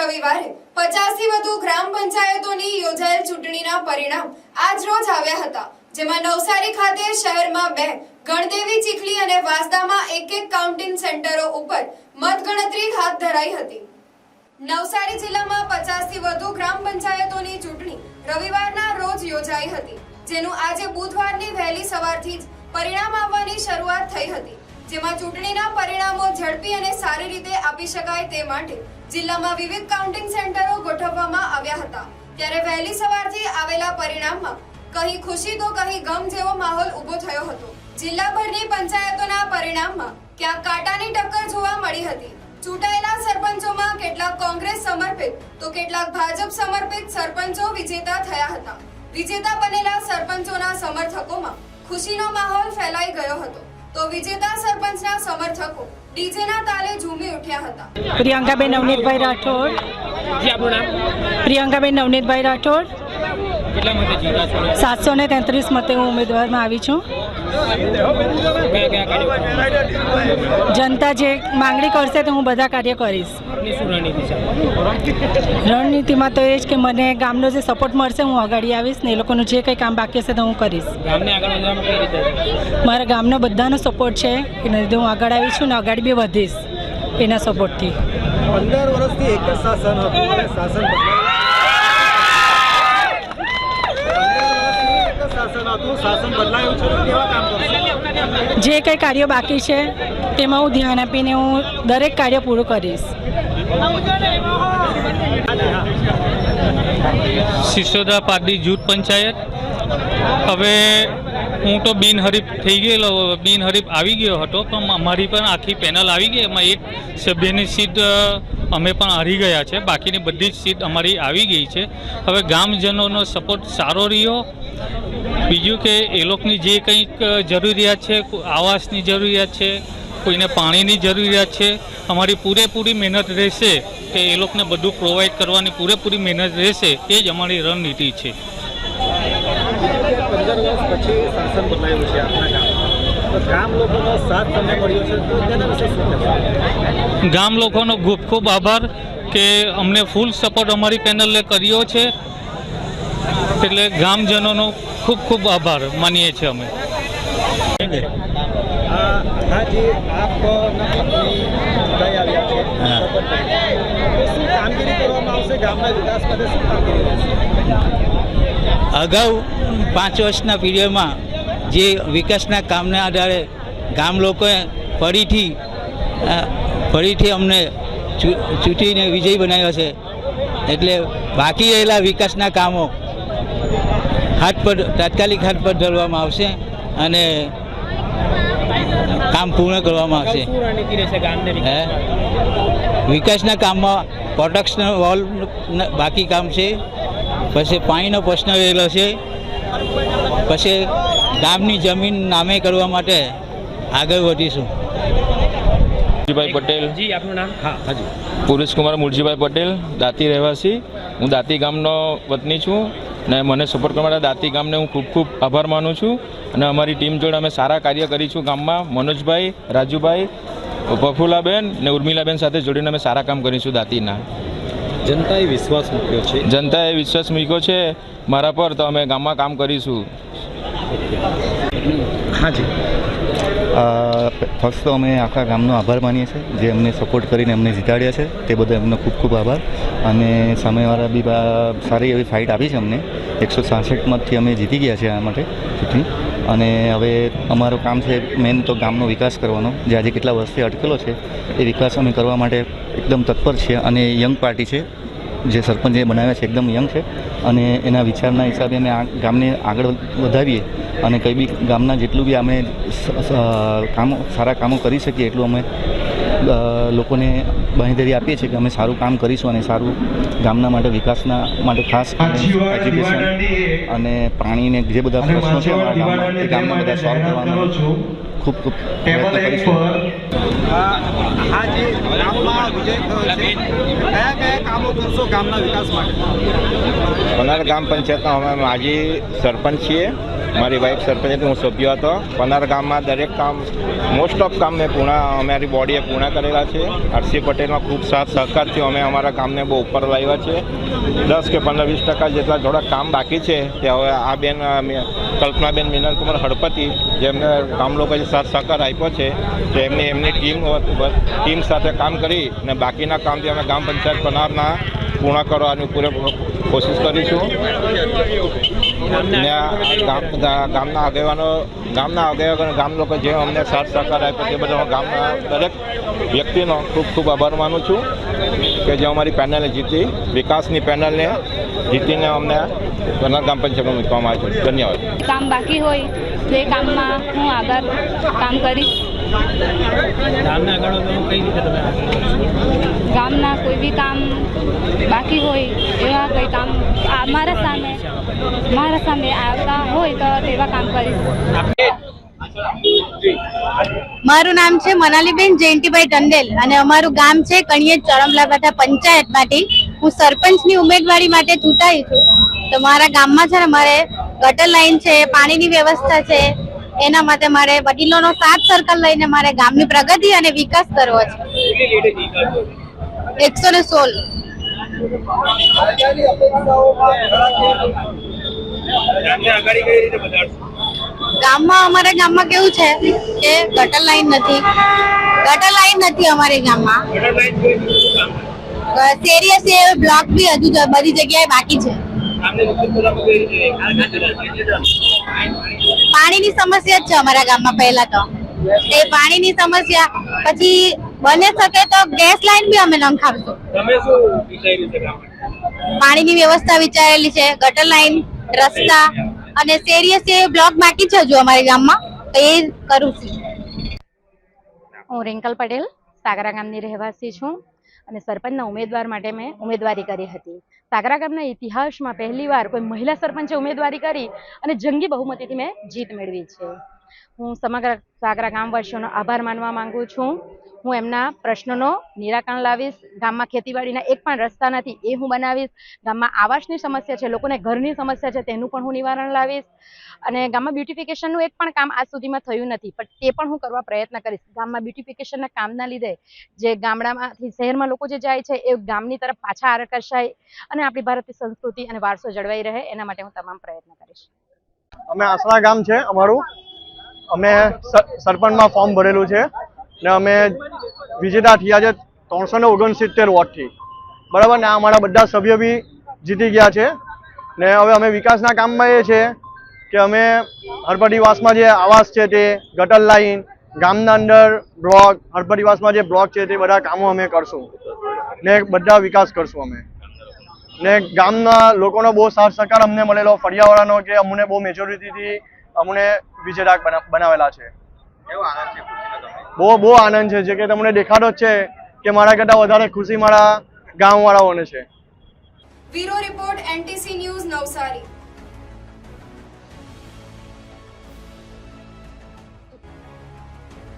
રવિવારે પચાસથી વધુ ગ્રામ પંચાયતોની યોજાયેલ ચૂંટણીના પરિણામ આજ રોજ આવ્યા હતા, જેમાં નવસારી ખાતે શહેરમાં બે, ગણદેવી ચીખલી અને વાસદામાં એક એક કાઉન્ટિંગ સેન્ટરો ઉપર મતગણતરી હાથ ધરાઈ હતી. નવસારી જિલ્લામાં પચાસથી વધુ ગ્રામ પંચાયતોની ચૂંટણી રવિવારના રોજ યોજાઈ હતી, જેનું આજે બુધવારની વહેલી સવારથી જ પરિણામ આવવાની શરૂઆત થઈ હતી, જેમાં ચૂંટણીના પરિણામો ઝડપી અને સારી રીતે આપી શકાય તે માટે જિલ્લામાં વિવિધ કાઉન્ટિંગ સેન્ટરો ગોઠવવામાં આવ્યા હતા. ત્યારે વહેલી સવારથી આવેલા પરિણામમાં કહી ખુશી તો કહી ગમ જેવો માહોલ ઊભો થયો હતો. જિલ્લાભરની પંચાયતોના પરિણામમાં ક્યાંક કાંટાની ટક્કર જોવા મળી હતી. ચૂંટાયેલા સરપંચોમાં કેટલાક કોંગ્રેસ સમર્પિત, તો કેટલાક ભાજપ સમર્પિત સરપંચો વિજેતા થયા હતા. વિજેતા બનેલા સરપંચોના સમર્થકોમાં ખુશીનો માહોલ ફેલાઈ ગયો હતો. તો વિજેતા સરપંચના સમર્થકો ડીજેના તાલે ઝૂમી ઉઠ્યા હતા. પ્રિયંકાબેન નવનીતભાઈ રાઠોડ. જી આપણું નામ? પ્રિયંકાબેન નવનીતભાઈ રાઠોડ. કેટલા માટે જીતા છો? સાતસો ને તેત્રીસ મતે હું ઉમેદવારમાં આવી છું. જનતા જે માંગણી કરશે તો હું બધા કાર્ય કરીશ. આપની શું રણનીતિ છે? રણનીતિમાં તો એ જ કે મને ગામનો જે સપોર્ટ મળશે હું આગળ આવીશ ને એ લોકોનું જે કંઈ કામ બાકી હશે તો હું કરીશ. ગામને આગળ કઈ રીતે મારા ગામનો બધાનો સપોર્ટ છે. એના લીધે હું આગળ આવીશ છું ને આગળ બી વધીશ એના સપોર્ટથી પંદર વર્ષથી એક જ શાસન હતું. અને શાસન બદલાયું છે કેવા કામ જે કંઈ કાર્યો બાકી છે તેમાં હું ધ્યાન આપીને હું દરેક કાર્ય પૂરું કરીશ. સિસોદા પારડી જૂથ પંચાયત. હવે હું તો બિનહરીફ થઈ ગયેલો, બિનહરીફ આવી ગયો હતો, પણ અમારી પણ આખી પેનલ આવી ગઈ. એમાં એક સભ્યની સીટ અમે પણ હારી ગયા છે. બાકીની બધી જ સીટ અમારી આવી ગઈ છે. હવે ગામજનોનો સપોર્ટ સારો રહ્યો. બીજું કે એ લોકોની જે કંઈક જરૂરિયાત છે, આવાસની જરૂરિયાત છે કોઈને પાણીની જરૂરિયાત છે અમારી પૂરેપૂરી મહેનત રહેશે કે એ લોકોને બધું પ્રોવાઈડ કરવાની પૂરેપૂરી મહેનત રહેશે એ જ અમારી રણનીતિ છે. ગામ લોકોનો ખૂબ ખૂબ આભાર કે અમને ફૂલ સપોર્ટ અમારી પેનલે કર્યો છે. એટલે ગામજનોનો ખૂબ ખૂબ આભાર માનીએ છીએ અમે. આ આ જે આપના પત્ની આવ્યા છે. શું કામગીરી કરવામાં આવશે? ગામના વિકાસ માટે શું કામગીરી અગાઉ પાંચ વર્ષના પીરિયડમાં જે વિકાસના કામના આધારે ગામ લોકોએ ફરીથી ફરીથી અમને ચૂંટીને વિજય બનાવ્યો છે. એટલે બાકી રહેલા વિકાસના કામો હાથ પર તાત્કાલિક હાથ પર ધરવામાં આવશે અને કામ પૂર્ણ કરવામાં આવશે. હે? વિકાસના કામમાં પ્રોટેક્શન વોલ બાકી કામ છે. પછી પાણીનો પ્રશ્ન રહેલો છે. પછી ગામની જમીન નામે કરવા માટે આગળ વધીશું. મુરજીભાઈ પટેલ. જી આપનું નામ? હા હાજી. પુરુષ કુમાર મુરજીભાઈ પટેલ દાંતી રહેવાસી. હું દાંતી ગામનો વતની છું. અને મને સપોર્ટ કરવા માટે દાંતી ગામને હું ખૂબ ખૂબ આભાર માનું છું અને અમારી ટીમ જોડે અમે સારા કાર્ય કરીશું ગામમાં. મનોજભાઈ રાજુભાઈ પ્રફુલાબેન ને ઉર્મિલાબેન સાથે જોડીને અમે સારા કામ કરીશું દાંતીના. જનતાએ વિશ્વાસ મૂક્યો છે? જનતાએ વિશ્વાસ મૂક્યો છે મારા પર તો અમે ગામમાં કામ કરીશું. હાજી. ફર્સ્ટ તો અમે આખા ગામનો આભાર માનીએ છીએ જે અમને સપોર્ટ કરીને અમને જીતાડ્યા છે. તે બધા એમનો ખૂબ ખૂબ આભાર. અને સામેવાળા બી સારી એવી ફાઇટ આપી છે અમને. એકસો સાસઠમાંથી અમે જીતી ગયા છે આ માટે ચૂંટણી અને હવે અમારું કામ છે મેન તો ગામનો વિકાસ કરવાનો. જે આજે કેટલા વર્ષથી અટકેલો છે, એ વિકાસ અમે કરવા માટે એકદમ તત્પર છીએ અને યંગ પાર્ટી છે. જે સરપંચ જે બનાવ્યા છે, એકદમ યંગ છે. અને એના વિચારના હિસાબે અમે આ ગામને આગળ વધાવીએ. અને કંઈ બી ગામના જેટલું બી અમે કામો સારા કામો કરી શકીએ એટલું અમે લોકોને બાંહેધરી આપીએ છીએ કે અમે સારું કામ કરીશું અને સારું ગામના માટે વિકાસના માટે ખાસ એજ્યુકેશન અને પાણીને જે બધા પ્રશ્નો છે અમારા ગામમાં એ બધા સોલ્વ કરવાનો ખૂબ ખૂબ પ્રયત્ન કરીશું. આ જે ગામમાં વિજય થયો છે કયા કયા કામો કરશો ગામના વિકાસ માટે? પનાર ગ્રામ પંચાયતના અમે માજી સરપંચ છીએ. મારી વાઈફ સરપંચ હું સભ્ય હતો. પનાર ગામમાં દરેક કામ મોસ્ટ ઓફ કામ મેં પૂર્ણ અમારી બોડીએ પૂર્ણ કરેલા છે. આરસી પટેલમાં ખૂબ સાથ સહકારથી અમે અમારા કામને બહુ ઉપર લાવ્યા છે. દસ કે પંદર વીસ ટકા જેટલા થોડા કામ બાકી છે, તે હવે આ બેન કલ્પનાબેન મિનલકુમાર હળપતિ, જેમને ગામ લોકોએ સાથ સહકાર આપ્યો છે, તો એમની એમની ટીમ ટીમ સાથે કામ કરી અને બાકીના કામથી અમે ગામ પંચાયત પનારના પૂર્ણ કરવાની પૂરેપૂરો કોશિશ કરીશું. ને ગામ ગામના આગેવાનો ગામના આગેવાનો ગામ લોકો જે અમને સાથ સહકાર આપ્યો તે બદલ હું ગામના દરેક વ્યક્તિનો ખૂબ ખૂબ આભાર માનું છું કે જે અમારી પેનલે જીતી વિકાસની પેનલને જીતીને અમને પનાર ગ્રામ પંચાયતમાં મૂકવામાં આવ્યું છે. ધન્યવાદ. કામ બાકી હોય તો એ કામમાં હું આગળ કામ કરીશ. ગામને કઈ બી કામ બાકી હોય એવા મારા સામે મારા સામે આવતા હોય તો તેવા કામ કરીશ. મારું નામ છે મનાલીબેન જયંતિભાઈ ટંડેલ અને અમારું ગામ છે કણિયેજ ચોરમલાબાટા પંચાયતમાંથી. હું સરપંચની ઉમેદવારી માટે ચૂંટાઈ છું. તો મારા ગામમાં છે ને મારે ગટર લાઈન છે, પાણીની વ્યવસ્થા છે, એના માટે મારે વડીલોનો સાત સર્કલ લઈને મારે ગામની પ્રગતિ અને વિકાસ કરવો છે. એકસો ને સોળ. ગામમાં અમારા ગામમાં કેવું છે કે ગટર લાઈન નથી. ગટર લાઈન નથી અમારે ગામમાં. સેરિયસ એ બ્લોક બી હજુ બધી જગ્યાએ બાકી છે. પાણીની સમસ્યા જ છે અમારા ગામમાં પહેલા તો. એ પાણીની સમસ્યા પછી બને શકે તો ગેસ લાઈન બી અમે નંખાવશું તમે શું વિચાર્યું છે પાણીની વ્યવસ્થા વિચારેલી છે ગટર લાઈન રસ્તા અને સેરિયસ એ બ્લોક બાકી છે હજુ અમારા ગામમાં તો એ કરું છું. હું રિંકલ પટેલ સાગરા ગામની રહેવાસી છું અને સરપંચના ઉમેદવાર માટે મેં ઉમેદવારી કરી હતી. સાગરા ગામના ઇતિહાસમાં પહેલીવાર કોઈ મહિલા સરપંચે ઉમેદવારી કરી અને જંગી બહુમતીથી મેં જીત મેળવી છે. હું સમગ્ર સાગરા ગામવાસીઓનો આભાર માનવા માંગુ છું. હું એમના પ્રશ્નોનો નિરાકરણ લાવીશ. ગામમાં ખેતીવાડીના એક પણ રસ્તા નથી, એ હું બનાવીશ. ગામમાં આવાસની સમસ્યા છે, લોકોને ઘરની સમસ્યા છે, તેનું પણ હું નિવારણ લાવીશ. અને ગામમાં બ્યુટિફિકેશનનું એક પણ કામ આજ સુધીમાં થયું નથી, પણ તે પણ હું કરવા પ્રયત્ન કરીશ. ગામમાં બ્યુટિફિકેશનના કામના લીધે જે ગામડામાંથી શહેરમાં લોકો જે જાય છે, એ ગામની તરફ પાછા આકર્ષાય અને આપણી ભારતીય સંસ્કૃતિ અને વારસો જળવાઈ રહે, એના માટે હું તમામ પ્રયત્ન કરીશ. અમે આસરા ગામ છે અમારું. અમે સર- સરપંચમાં ફોર્મ ભરેલું છે ને અમે વિજેતા થયા છે ત્રણસો ને ઓગણસિત્તેર વોટથી. બરાબર? ને આ અમારા બધા સભ્યો બી જીતી ગયા છે. ને હવે અમે વિકાસના કામમાં એ છે કે અમે હરપટીવાસમાં જે આવાસ છે તે ગટર લાઈન, ગામના અંદર બ્લોક હરપટીવાસમાં જે બ્લોક છે તે બધા કામો અમે કરશું. ને બધા વિકાસ કરશું અમે. ને ગામના લોકોનો બહુ સાથ સહકાર અમને મળેલો, ફળિયાવાળાનો કે અમને બહુ મેજોરિટીથી અમને બના- બનાવેલા છે. બહુ બહુ આનંદ છે. જે કે તમને દેખાડો છે કે મારા કરતાં વધારે ખુશી મારા ગામવાળાઓને છે. Bureau report NTC news Navsari.